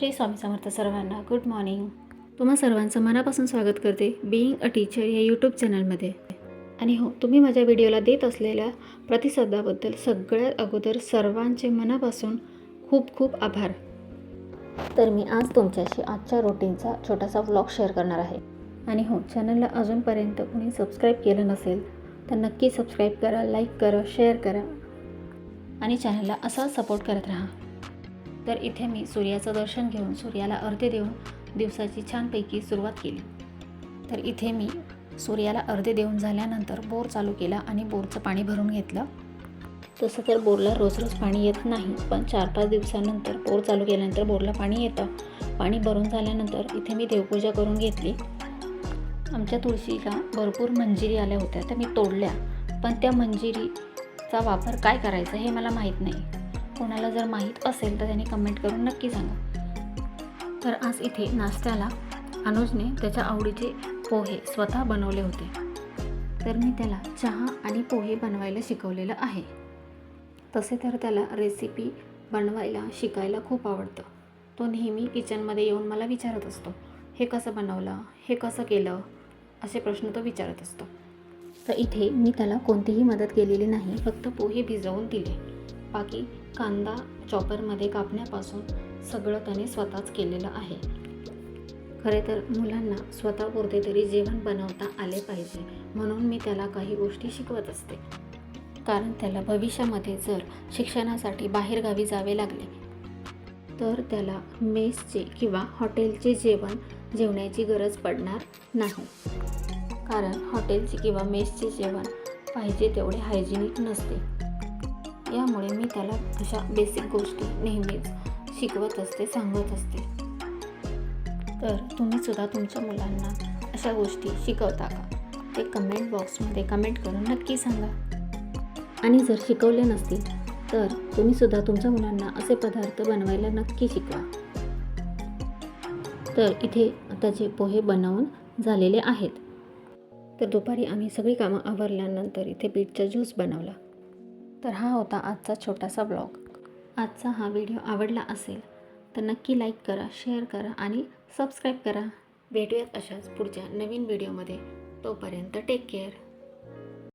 श्री स्वामी समर्थ सर्वांना good morning तुम्हा सर्वांचं मनापासून स्वागत करते बिईंग अ टीचर या यूट्यूब चॅनलमध्ये आणि हो तुम्ही माझ्या व्हिडिओला देत असलेल्या प्रतिसादाबद्दल सगळ्यात अगोदर सर्वांचे मनापासून खूप खूप आभार. तर मी आज तुमच्याशी आजच्या रुटीनचा छोटासा व्लॉग शेअर करणार आहे. आणि हो चॅनलला अजूनपर्यंत कुणी सबस्क्राईब केलं नसेल तर नक्की सबस्क्राईब करा लाईक करा शेअर करा. आणि चॅनलला असा सपोर्ट करत राहा. तर इथे मी सूर्याचं दर्शन घेऊन सूर्याला अर्धे देऊन दिवसाची छानपैकी सुरुवात केली. तर इथे मी सूर्याला अर्धे देऊन झाल्यानंतर बोर चालू केला आणि बोरचं पाणी भरून घेतलं. तसं तर बोरला रोज रोज पाणी येत नाही पण चार पाच दिवसानंतर बोर चालू केल्यानंतर बोरला पाणी येतं. पाणी भरून झाल्यानंतर इथे मी देवपूजा करून घेतली. आमच्या तुळशीला भरपूर मंजिरी आल्या होत्या त्या मी तोडल्या. पण त्या मंजिरीचा वापर काय करायचा हे मला माहीत नाही. कोणाला जर माहीत असेल तर त्याने कमेंट करून नक्की सांगा. तर आज इथे नाश्त्याला अनुजने त्याच्या आवडीचे पोहे स्वतः बनवले होते. तर मी त्याला चहा आणि पोहे बनवायला शिकवलेलं आहे. तसे तर त्याला रेसिपी बनवायला शिकायला खूप आवडतं. तो नेहमी किचनमध्ये येऊन मला विचारत असतो हे कसं बनवलं? हे कसं केलं? असे प्रश्न तो विचारत असतो. तर इथे मी त्याला कोणतीही मदत केलेली नाही फक्त पोहे भिजवून दिले. बाकी कांदा चॉपरमध्ये कापण्यापासून सगळं त्याने स्वतःच केलेलं आहे. खरे तर मुलांना स्वतःपुरते तरी जेवण बनवता आले पाहिजे म्हणून मी त्याला काही गोष्टी शिकवत असते. कारण त्याला भविष्यामध्ये जर शिक्षणासाठी बाहेरगावी जावे लागले तर त्याला मेसचे किंवा हॉटेलचे जेवण जेवण्याची गरज पडणार नाही. कारण हॉटेलचे किंवा मेसचे जेवण पाहिजे तेवढे हायजेनिक नसते. यामुळे मी त्याला अशा बेसिक गोष्टी नेहमीच शिकवत असते सांगत असते. तर तुम्हीसुद्धा तुमच्या मुलांना अशा गोष्टी शिकवता का? ते कमेंट बॉक्समध्ये कमेंट करून नक्की सांगा. आणि जर शिकवले नसतील तर तुम्हीसुद्धा तुमच्या मुलांना असे पदार्थ बनवायला नक्की शिकवा. तर इथे त्याचे पोहे बनवून झालेले आहेत. तर दुपारी आम्ही सगळी कामं आवरल्यानंतर इथे बीटचा ज्यूस बनवला. तर हा होता आजचा छोटासा ब्लॉग. आजचा हा व्हिडिओ आवडला असेल तर नक्की लाईक करा शेअर करा आणि सबस्क्राईब करा. भेटूयात अशाच पुढच्या नवीन व्हिडिओमध्ये. तोपर्यंत टेक केअर